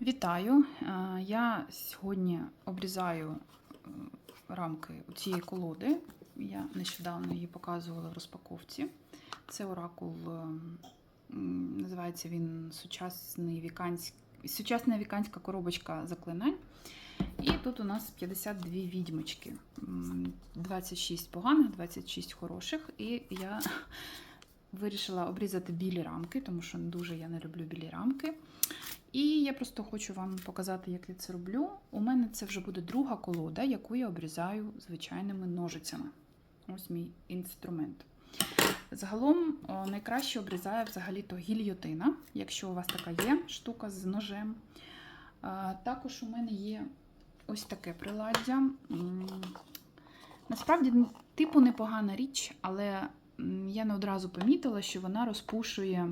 Вітаю! Е, Я сьогодні обрізаю е, рамки цієї колоди. Я нещодавно її показувала в розпаковці. Це оракул, е, називається він сучасний віканськ... сучасна віканська коробочка заклинань. І тут у нас 52 відьмочки. 26 поганих, 26 хороших. І я вирішила обрізати білі рамки, тому що дуже я не люблю білі рамки. І я просто хочу вам показати, як я це роблю. У мене це вже буде друга колода, яку я обрізаю звичайними ножицями. Ось мій інструмент. Загалом найкраще обрізає взагалі-то гільйотина, якщо у вас така є штука з ножем. Також у мене є ось таке приладдя. Насправді, типу непогана річ, але я не одразу помітила, що вона розпушує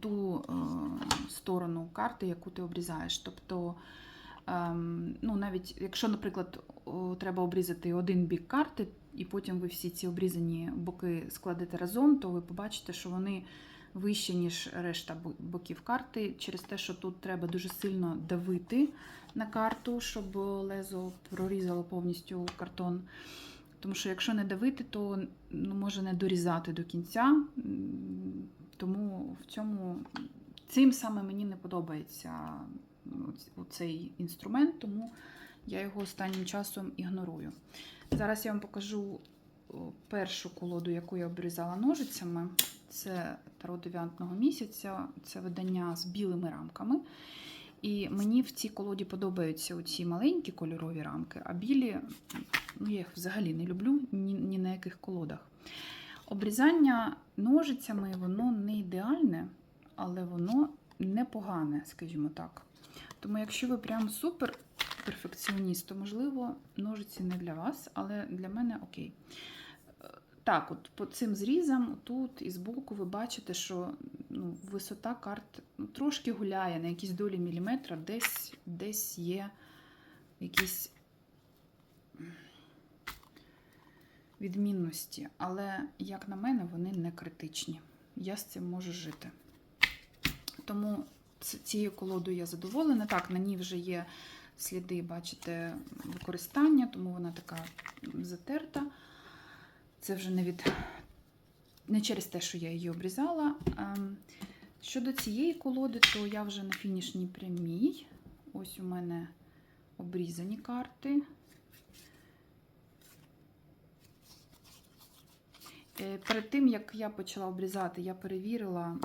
ту е, сторону карти, яку ти обрізаєш. Тобто, ем, ну, навіть якщо, наприклад, треба обрізати один бік карти, і потім ви всі ці обрізані боки складете разом, то ви побачите, що вони вищі, ніж решта боків карти, через те, що тут треба дуже сильно давити на карту, щоб лезо прорізало повністю картон. Тому що якщо не давити, то ну, може не дорізати до кінця. Тому в цьому цим саме мені не подобається ну, цей інструмент, тому я його останнім часом ігнорую. Зараз я вам покажу першу колоду, яку я обрізала ножицями. Це Таро дев'ятного місяця, це видання з білими рамками. І мені в цій колоді подобаються ці маленькі кольорові рамки, а білі, ну я їх взагалі не люблю ні, ні на яких колодах. Обрізання ножицями воно не ідеальне, але воно непогане, скажімо так. Тому, якщо ви прям супер перфекціоніст, то можливо ножиці не для вас, але для мене окей. Так, от по цим зрізам, тут і збоку ви бачите, що ну, висота карт ну, трошки гуляє на якісь долі міліметра, десь, десь є якісь відмінності, але, як на мене, вони не критичні. Я з цим можу жити. Тому цією колодою я задоволена. Так, на ній вже є сліди, бачите, використання, тому вона така затерта. Це вже не від не через те, що я її обрізала. Ем, Щодо цієї колоди, то я вже на фінішній прямій. Ось у мене обрізані карти. Перед тим, як я почала обрізати, я перевірила,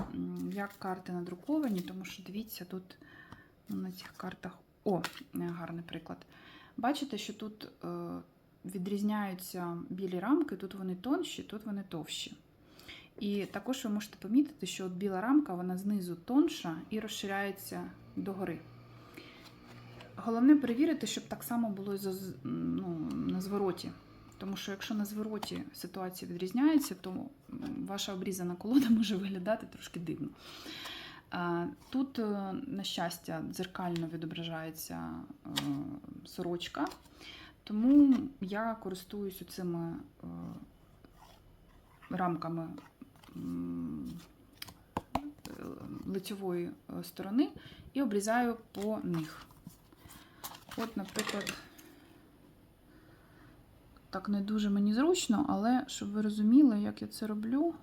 як карти надруковані, тому що дивіться, тут ну, на цих картах. О, е, гарний приклад. Бачите, що тут е, відрізняються білі рамки, тут вони тонші, тут вони товщі. І також ви можете помітити, що от біла рамка вона знизу тонша і розширяється догори. Головне перевірити, щоб так само було ну, на звороті. Тому що якщо на звороті ситуація відрізняється, то ваша обрізана колода може виглядати трошки дивно. Тут, е, на щастя, дзеркально відображається е, сорочка, тому я користуюся цими е, рамками лицьової сторони і обрізаю по них. От, наприклад, так не дуже мені зручно, але щоб ви розуміли, як я це роблю.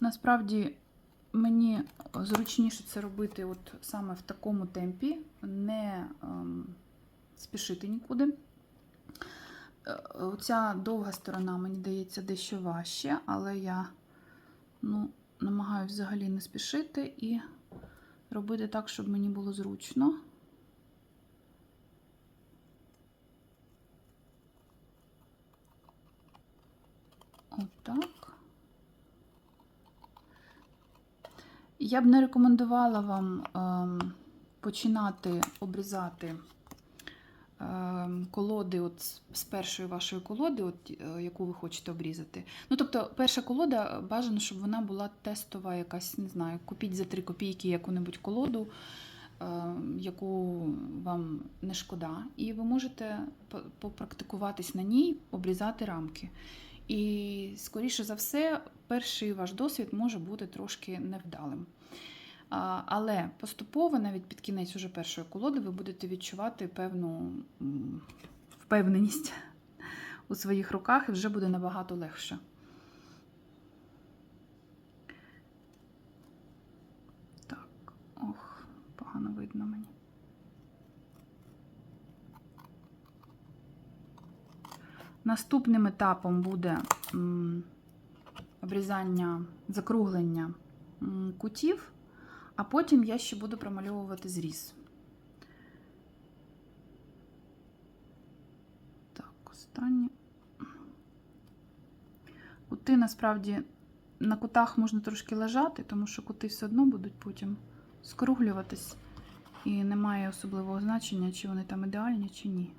Насправді мені зручніше це робити от саме в такому темпі, не ем, спішити нікуди. Е, Оця довга сторона, мені здається, дещо важче, але я ну, намагаюся взагалі не спішити і робити так, щоб мені було зручно. Отак. Я б не рекомендувала вам ем, починати обрізати ем, колоди от з- першої вашої колоди, от, е, яку ви хочете обрізати. Ну, тобто, перша колода бажано, щоб вона була тестова, якась, не знаю, купіть за 3 копійки яку-небудь колоду, е, яку вам не шкода, і ви можете попрактикуватись на ній, обрізати рамки. І, скоріше за все, перший ваш досвід може бути трошки невдалим. Але поступово, навіть під кінець уже першої колоди, ви будете відчувати певну впевненість у своїх руках і вже буде набагато легше. Так, ох, погано видно мені. Наступним етапом буде обрізання, закруглення кутів, а потім я ще буду промальовувати зріз. Так, останнє. Кути насправді на кутах можна трошки лежати, тому що кути все одно будуть потім скруглюватись. І немає особливого значення, чи вони там ідеальні, чи ні.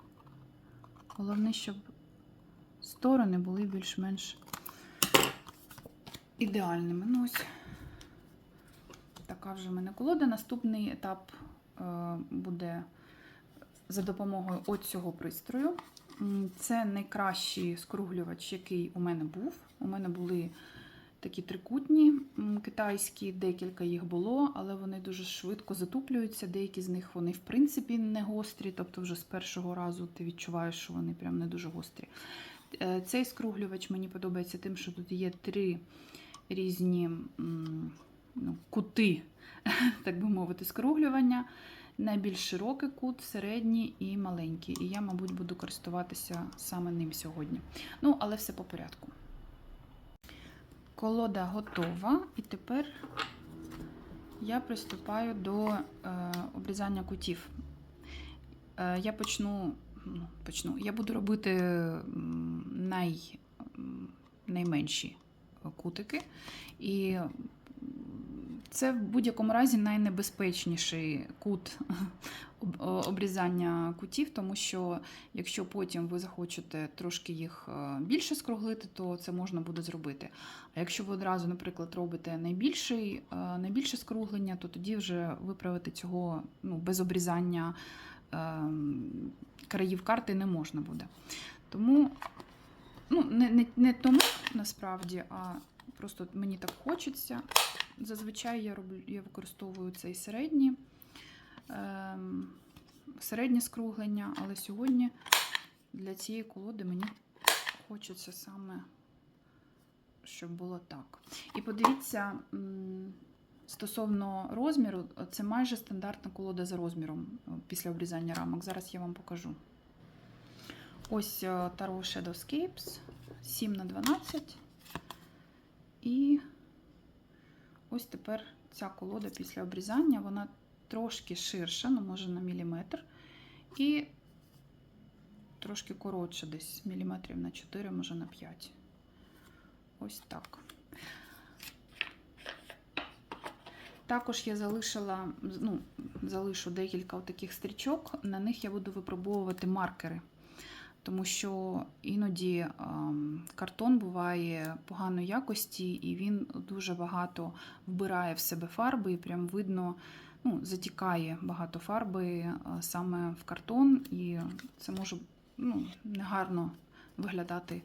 Головне, щоб сторони були більш-менш ідеальними. Ну, ось така вже в мене колода. Наступний етап е, буде за допомогою ось цього пристрою. Це найкращий скруглювач, який у мене був. У мене були такі трикутні китайські, декілька їх було, але вони дуже швидко затуплюються. Деякі з них вони, в принципі, не гострі, тобто вже з першого разу ти відчуваєш, що вони прям не дуже гострі. Е, Цей скруглювач мені подобається тим, що тут є три різні ну, кути, так би мовити, скруглювання. Найбільш широкий кут, середній і маленький. І я, мабуть, буду користуватися саме ним сьогодні. Ну, але все по порядку. Колода готова, і тепер я приступаю до е, обрізання кутів. Е, я почну, ну, почну. Я буду робити най, найменші кутики. І це в будь-якому разі найнебезпечніший кут обрізання кутів, тому що якщо потім ви захочете трошки їх е, більше скруглити, то це можна буде зробити. А якщо ви одразу, наприклад, робите найбільший, е, найбільше скруглення, то тоді вже виправити цього ну, без обрізання країв карти не можна буде. Тому ну, не, не, не тому насправді, а просто мені так хочеться. Зазвичай я роблю, я використовую цей середній, ем, середнє скруглення, але сьогодні для цієї колоди мені хочеться саме, щоб було так. І подивіться, стосовно розміру, це майже стандартна колода за розміром е, після обрізання рамок. Зараз я вам покажу. Ось е, Tarot Shadowscapes 7 на 12 І ось тепер ця колода після обрізання, вона трошки ширша, ну, може на міліметр. І трошки коротше, десь міліметрів на 4, може на 5. Ось так. Також я залишила, ну, залишу декілька таких стрічок, на них я буду випробовувати маркери. Тому що іноді картон буває поганої якості, і він дуже багато вбирає в себе фарби, і прям видно, ну, затікає багато фарби е, саме в картон, і це може ну, негарно виглядати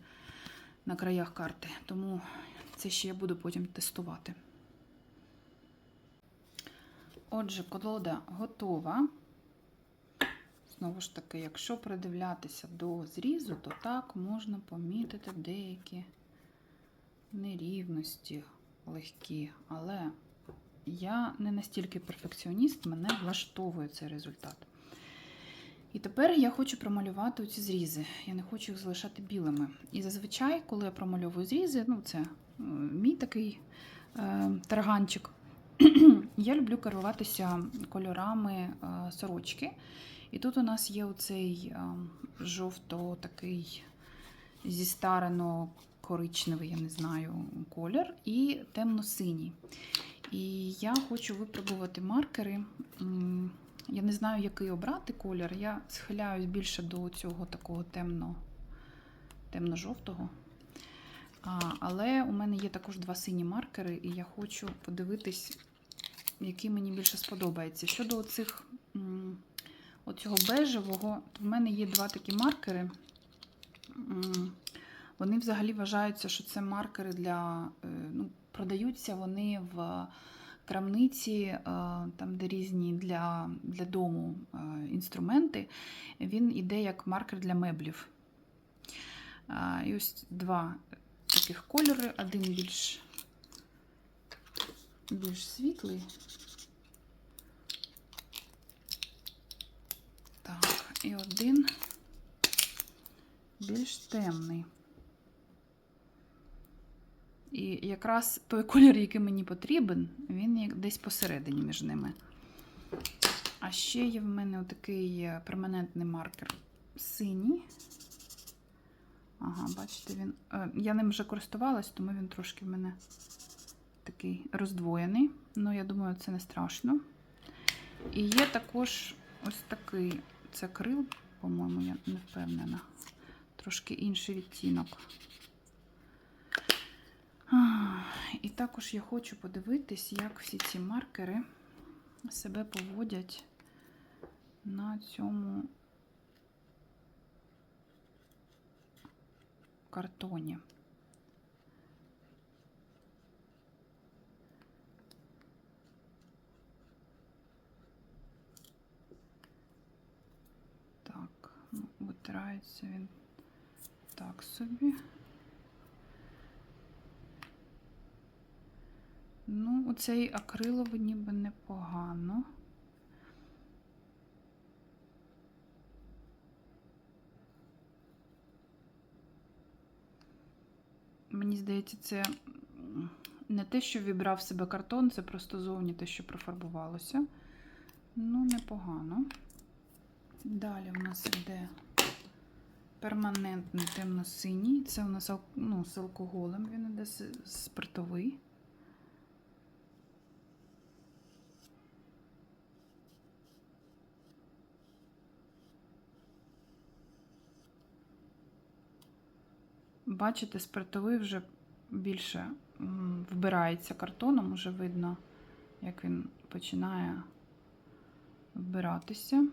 на краях карти. Тому це ще я буду потім тестувати. Отже, колода готова. Знову ж таки, якщо придивлятися до зрізу, то так можна помітити деякі нерівності легкі. Але я не настільки перфекціоніст, мене влаштовує цей результат. І тепер я хочу промалювати ці зрізи. Я не хочу їх залишати білими. І зазвичай, коли я промальовую зрізи, ну це е, мій такий е, тарганчик, я люблю керуватися кольорами е, сорочки. І тут у нас є оцей е, жовто такий зістарено коричневий, я не знаю, колір, і темно-синій. І я хочу випробувати маркери. Я не знаю, який обрати колір. Я схиляюсь більше до цього такого темно, темно-жовтого. А, але у мене є також два сині маркери, і я хочу подивитись, який мені більше сподобається. Щодо оцих, оцього бежевого, то в мене є два такі маркери. Вони взагалі вважаються, що це маркери для. е, Ну, продаються вони в крамниці, е, там, де різні для, для дому е, інструменти. Він іде як маркер для меблів. І ось два таких кольори, один більш, більш світлий. Так, і один більш темний. І якраз той колір, який мені потрібен, він десь посередині між ними. А ще є в мене отакий е, перманентний маркер синій. Ага, бачите, він. е, Я ним вже користувалась, тому він трошки в мене такий роздвоєний. Ну, я думаю, це не страшно. І є також ось такий це крил, по-моєму, я не впевнена. Трошки інший відтінок. І також я хочу подивитись, як всі ці маркери себе поводять на цьому картоні. Так, ну, витирається він так собі. Ну, оцей акриловий ніби непогано. Мені здається, це не те, що вібрав себе картон, це просто зовні те, що профарбувалося. Ну, непогано. Далі в нас йде перманентний темно-синій. Це у нас ну, з алкоголем, він іде спиртовий. Бачите, спиртовий вже більше вбирається картоном, уже видно, як він починає вбиратися.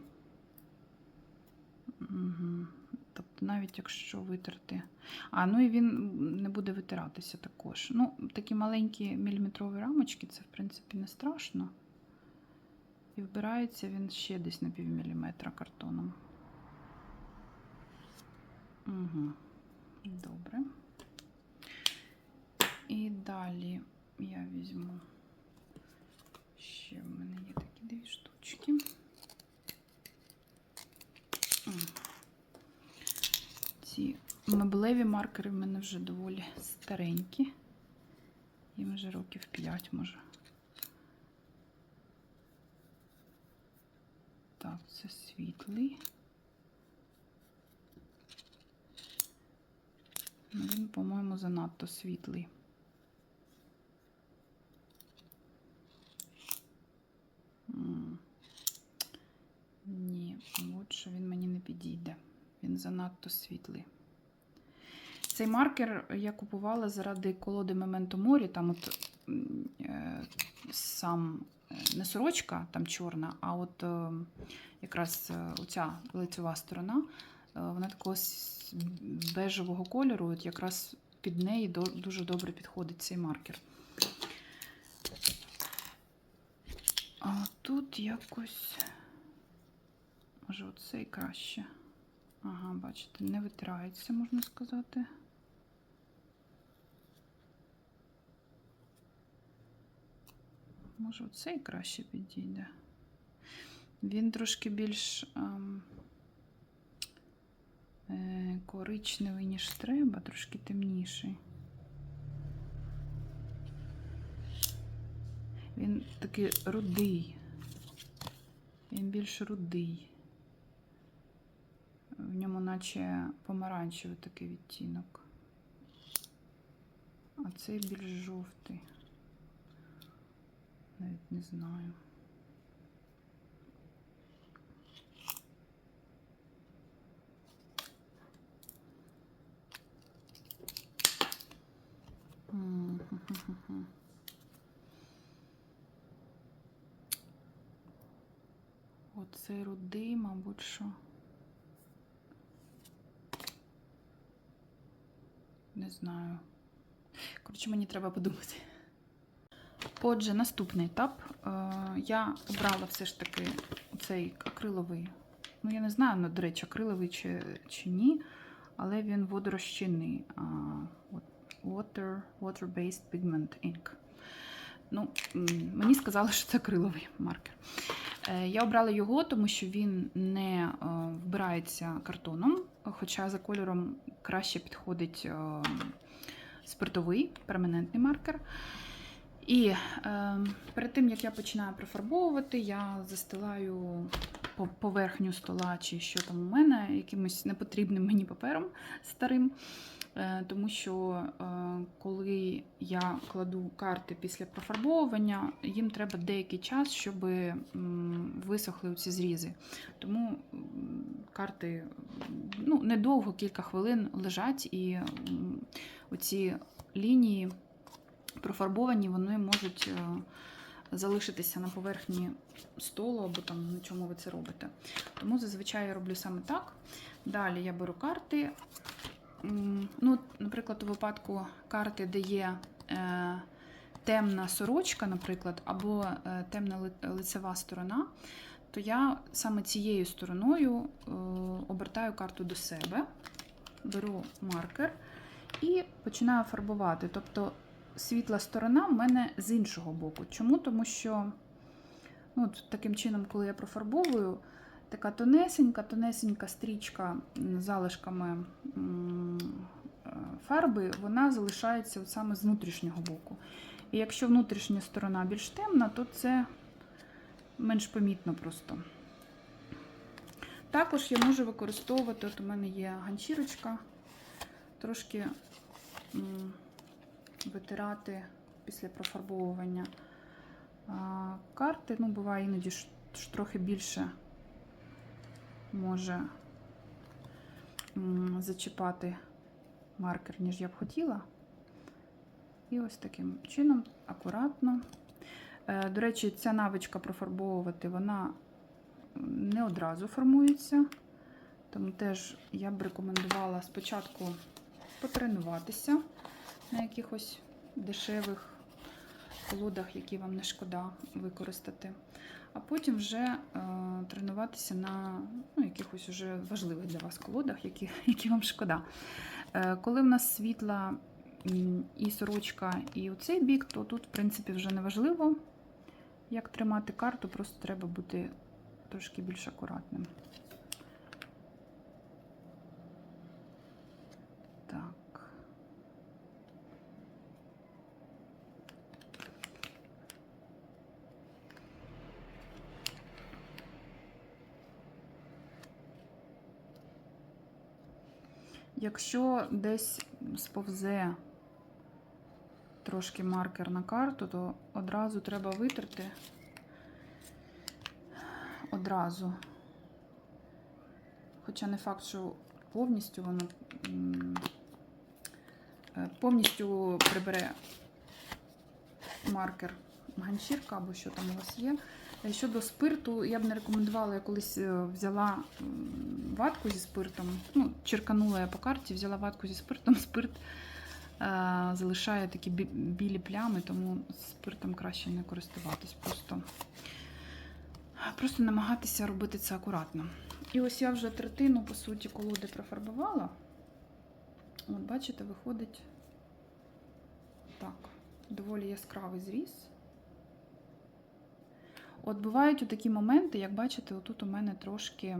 Угу. Тобто, навіть якщо витерти. А, ну і він не буде витиратися також. Ну, такі маленькі міліметрові рамочки, це, в принципі, не страшно. І вбирається він ще десь на пів міліметра картоном. Угу. Добре. І далі я візьму. Ще в мене є такі дві штучки. Ці меблеві маркери в мене вже доволі старенькі. Їм вже років 5 може. Так, це світлий. Ну, Він, по-моєму, занадто світлий. Ні, от що він мені не підійде. Він занадто світлий. Цей маркер я купувала заради колоди Memento Mori. Там от е, сам е, не сорочка там чорна, а от е, якраз оця лицева сторона, вона такого бежевого кольору, от якраз під неї дуже добре підходить цей маркер. А тут якось, може, оцей краще. Ага, бачите, не витирається, можна сказати. Може, оцей краще підійде. Він трошки більш ем, е, коричневий, ніж треба, трошки темніший. Він такий рудий. Він більш рудий. В ньому наче помаранчевий такий відтінок. А цей більш жовтий. Навіть не знаю. М. Оцей рудий, мабуть, що. Не знаю. Коротше, мені треба подумати. Отже, наступний етап. Е, Я обрала все ж таки цей акриловий. Ну, я не знаю, ну, до речі, акриловий чи, чи ні, але він водорозчинний. от, Water, Water-Based Pigment Ink. Ну, мені сказали, що це акриловий маркер. Е, Я обрала його, тому що він не е, вбирається картоном, хоча за кольором краще підходить е, спиртовий перманентний маркер. І е, перед тим, як я починаю профарбовувати, я застилаю поверхню стола чи що там у мене якимось непотрібним мені папером старим. Е, Тому що е, коли я кладу карти після профарбовування, їм треба деякий час, щоб висохли ці зрізи. Тому карти ну, недовго, кілька хвилин лежать, і оці лінії профарбовані, вони можуть е, залишитися на поверхні столу або там на чому ви це робите. Тому зазвичай я роблю саме так. Далі я беру карти. Ну, наприклад, у випадку карти, де є е, темна сорочка, наприклад, або е, темна лицева сторона, то я саме цією стороною е, обертаю карту до себе, беру маркер і починаю фарбувати. Тобто світла сторона в мене з іншого боку. Чому? Тому що ну, от таким чином, коли я профарбовую, така тонесенька, тонесенька стрічка залишками е, фарби, вона залишається от саме з внутрішнього боку. І якщо внутрішня сторона більш темна, то це менш помітно просто. Також я можу використовувати, от у мене є ганчірочка, трошки витирати після профарбовування карти. Ну, буває іноді ж, трохи більше може зачіпати маркер, ніж я б хотіла. І ось таким чином акуратно. Е, До речі, ця навичка профарбовувати, вона не одразу формується. Тому теж я б рекомендувала спочатку потренуватися на якихось дешевих колодах, які вам не шкода використати. А потім вже е, тренуватися на ну, якихось уже важливих для вас колодах, які, які вам шкода. Е, коли в нас світла і сорочка, і оцей бік, то тут, в принципі, вже не важливо, як тримати карту, просто треба бути трошки більш акуратним. Так. Якщо десь сповзе трошки маркер на карту, то одразу треба витерти. Одразу. Хоча не факт, що повністю воно е, повністю прибере маркер ганчірка або що там у вас є. Щодо спирту, я б не рекомендувала, я колись е, взяла ватку зі спиртом, ну, черканула я по карті, взяла ватку зі спиртом, спирт е, залишає такі бі- білі плями, тому спиртом краще не користуватись. Просто, просто намагатися робити це акуратно. І ось я вже третину, по суті, колоди профарбувала. От, бачите, виходить так, доволі яскравий зріз. От бувають такі моменти, як бачите, отут у мене трошки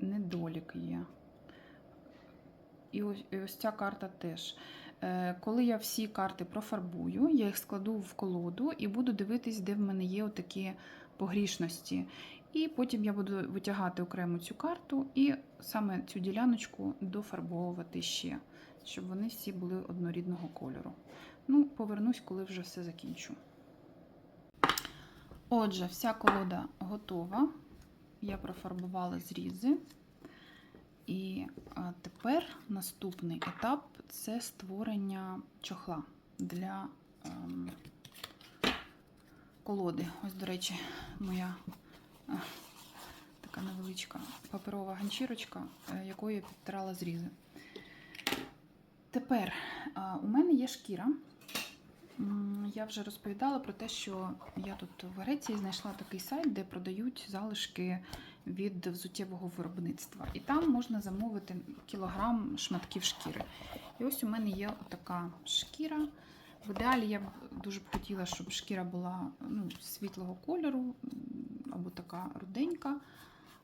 недолік є. І ось, і ось ця карта теж. Е, коли я всі карти профарбую, я їх складу в колоду і буду дивитись, де в мене є отакі погрішності. І потім я буду витягати окремо цю карту і саме цю діляночку дофарбовувати ще, щоб вони всі були однорідного кольору. Ну, повернусь, коли вже все закінчу. Отже, вся колода готова. Я профарбувала зрізи. І тепер наступний етап це створення чохла для ем, колоди. Ось, до речі, моя е, така невеличка паперова ганчірочка, е, якою я підтирала зрізи. Тепер а, у мене є шкіра. Я вже розповідала про те, що я тут в Греції знайшла такий сайт, де продають залишки від взуттєвого виробництва. І там можна замовити кілограм шматків шкіри. І ось у мене є така шкіра. В ідеалі я б дуже б хотіла, щоб шкіра була ну, світлого кольору або така руденька.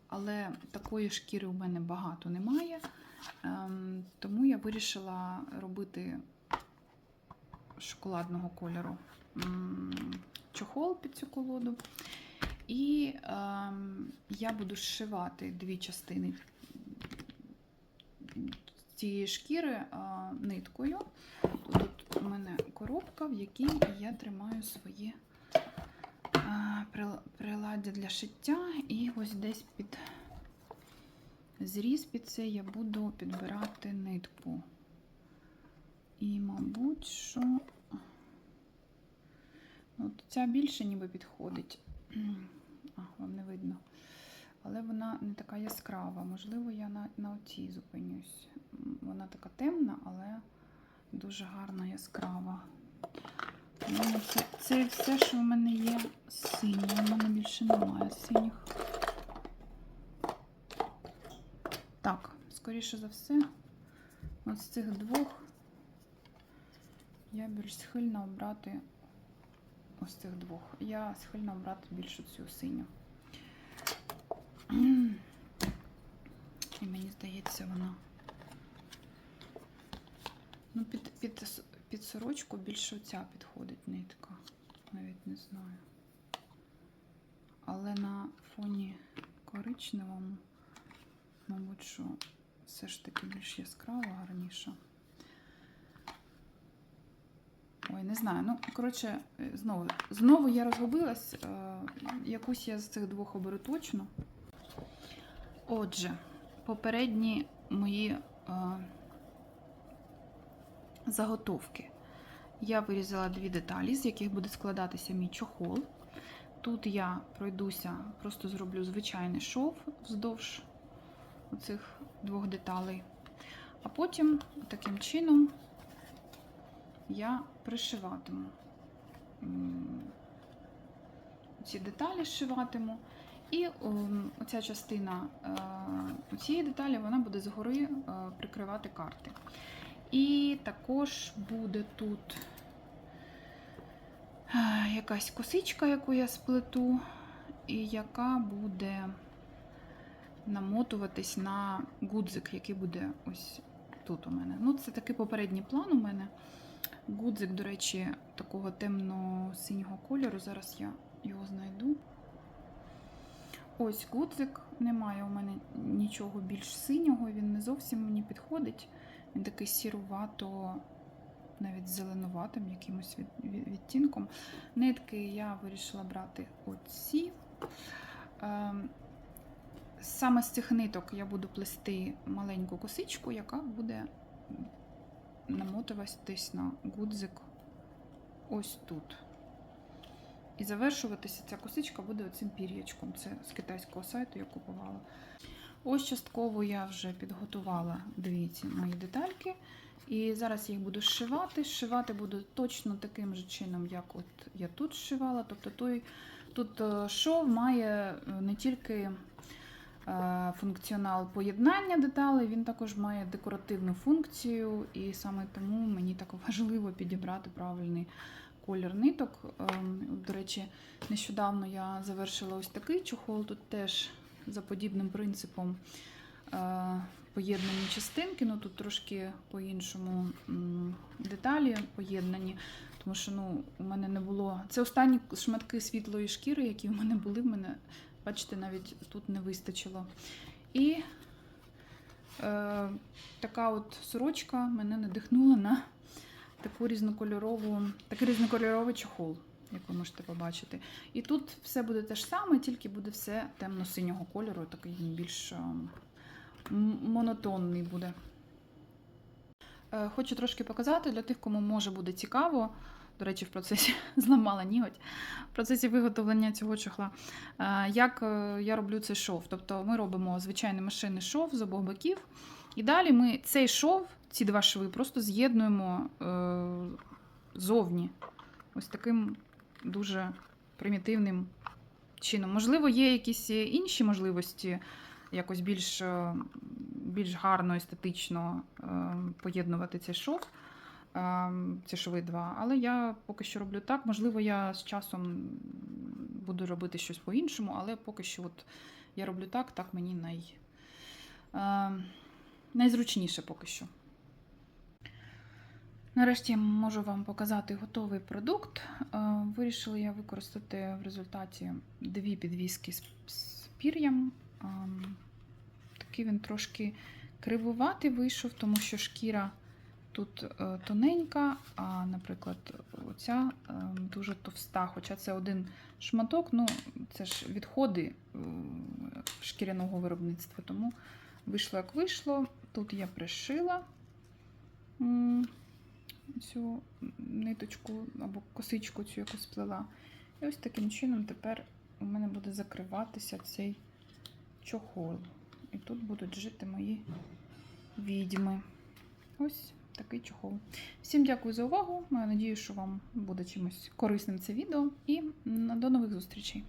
Але такої шкіри у мене багато немає. Ем, тому я вирішила робити шоколадного кольору чохол під цю колоду. І ем, я буду зшивати дві частини цієї шкіри е, ниткою. Тут у мене коробка, в якій я тримаю свої е, приладдя для шиття. І ось десь під зріз під це я буду підбирати нитку. І, мабуть, що от ця більше ніби підходить. А, вам не видно. Але вона не така яскрава. Можливо, я на, на оцій зупинюсь. Вона така темна, але дуже гарна яскрава. Це, це все, що в мене є синє. У мене більше немає синіх. Так, скоріше за все, от з цих двох я більш схильна обрати ось цих двох. Я схильна обрати більшу цю синю. І мені здається, вона. Ну, під, під, під сорочку більше оця підходить нитка. Навіть не знаю. Але на фоні коричневому, мабуть, що все ж таки більш яскрава, гарніша. Ой, не знаю. Ну, коротше, е, знову, знову я розгубилась. Е, Якусь я з цих двох оберу точно. Отже, попередні мої е, заготовки. Я вирізала дві деталі, з яких буде складатися мій чохол. Тут я пройдуся, просто зроблю звичайний шов вздовж оцих двох деталей. А потім таким чином я пришиватиму ці деталі зшиватиму. І ем, оця частина е, цієї деталі вона буде згори е, прикривати карти. І також буде тут е, якась косичка, яку я сплету, і яка буде намотуватись на гудзик, який буде ось тут у мене. Ну, це такий попередній план у мене. Гудзик, до речі, такого темно-синього кольору. Зараз я його знайду. Ось гудзик. Немає у мене нічого більш синього, він не зовсім мені підходить. Він такий сірувато, навіть зеленуватим якимось від- від- відтінком. Нитки я вирішила брати оці. Ем, Саме з цих ниток я буду плести маленьку косичку, яка буде намотуватись на гудзик ось тут. І завершуватися ця косичка буде оцим пір'ячком. Це з китайського сайту я купувала. Ось частково я вже підготувала дві ці мої детальки. І зараз їх буду зшивати. Зшивати буду точно таким же чином, як от я тут зшивала. Тобто той, тут е, шов має е, не тільки функціонал поєднання деталей, він також має декоративну функцію, і саме тому мені так важливо підібрати правильний колір ниток. Ем, До речі, нещодавно я завершила ось такий чохол. Тут теж за подібним принципом е, поєднані частинки, ну тут трошки по-іншому деталі поєднані. Тому що ну, у мене не було. Це останні шматки світлої шкіри, які в мене були. В мене, бачите, навіть тут не вистачило. І е, така от сорочка мене надихнула на таку різнокольорову, такий різнокольоровий чохол, як ви можете побачити. І тут все буде те ж саме, тільки буде все темно-синього кольору, такий більш ем, монотонний буде. Е, Хочу трошки показати для тих, кому може буде цікаво. До речі, в процесі зламала ніготь. В процесі виготовлення цього чохла. Е, Як е, я роблю цей шов? Тобто ми робимо звичайний машинний шов з обох боків. І далі ми цей шов, ці два шви, просто з'єднуємо е, зовні. Ось таким дуже примітивним чином. Можливо, є якісь інші можливості якось більш, більш гарно, естетично поєднувати цей шов. Ці шви два, але я поки що роблю так. Можливо, я з часом буду робити щось по-іншому, але поки що от я роблю так, так мені най, е, найзручніше поки що. Нарешті я можу вам показати готовий продукт. Е, Вирішила я використати в результаті дві підвіски з з пір'ям. Ем, Такий він трошки кривуватий вийшов, тому що шкіра тут е, тоненька, а, наприклад, оця е, дуже товста. Хоча це один шматок, ну це ж відходи е, шкіряного виробництва, тому вийшло як вийшло. Тут я пришила цю ниточку або косичку цю яку сплела. І ось таким чином тепер у мене буде закриватися цей чохол. І тут будуть жити мої відьми. Ось такий чохол. Всім дякую за увагу. Маю надію, що вам буде чимось корисним це відео. І до нових зустрічей!